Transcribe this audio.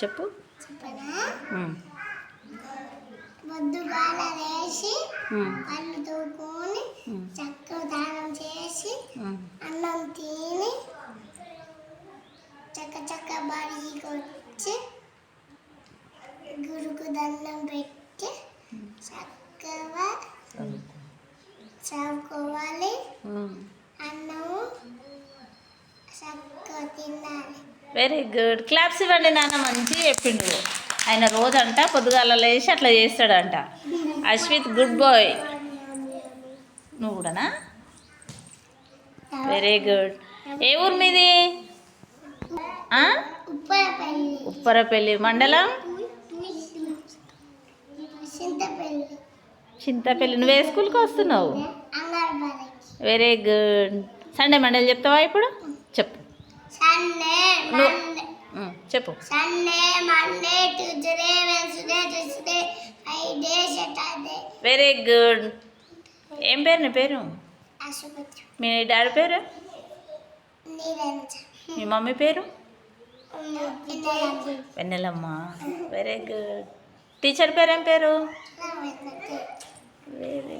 చెప్పు. లేచి పళ్ళు తోకొని చక్కగా దానం చేసి. అన్నం తిని చక్క చక్క బడికి వచ్చి గురుకు దండం పెట్టి చక్కగా చదువుకోవాలి. అన్నము చక్కగా తినాలి వెరీ గుడ్ క్లాప్స్ ఇవ్వండి నాన్న మంచిగా చెప్పిండు. ఆయన రోజంట పొద్దుగాల లేచి అట్లా చేస్తాడంట. అశ్విత్ గుడ్ బాయ్ నువ్వు కూడానా? వెరీ గుడ్ ఏ ఊరు మీది? ఉప్పరపల్లి. మండలం? చింతపల్లి. నువ్వు ఏ స్కూల్కి వస్తున్నావు? వెరీ గుడ్ సండే మండేలు చెప్తావా ఇప్పుడు? చెప్పు. సండే చెప్పు. Sunday Monday Tuesday Wednesday Tuesday Friday Saturday. Very good. ఏం పేరు నీ పేరు? మీ డాడీ పేరు? మీ మమ్మీ పేరు? వెన్నెలమ్మ. Very good. టీచర్ పేరు ఏం పేరు? వెరీ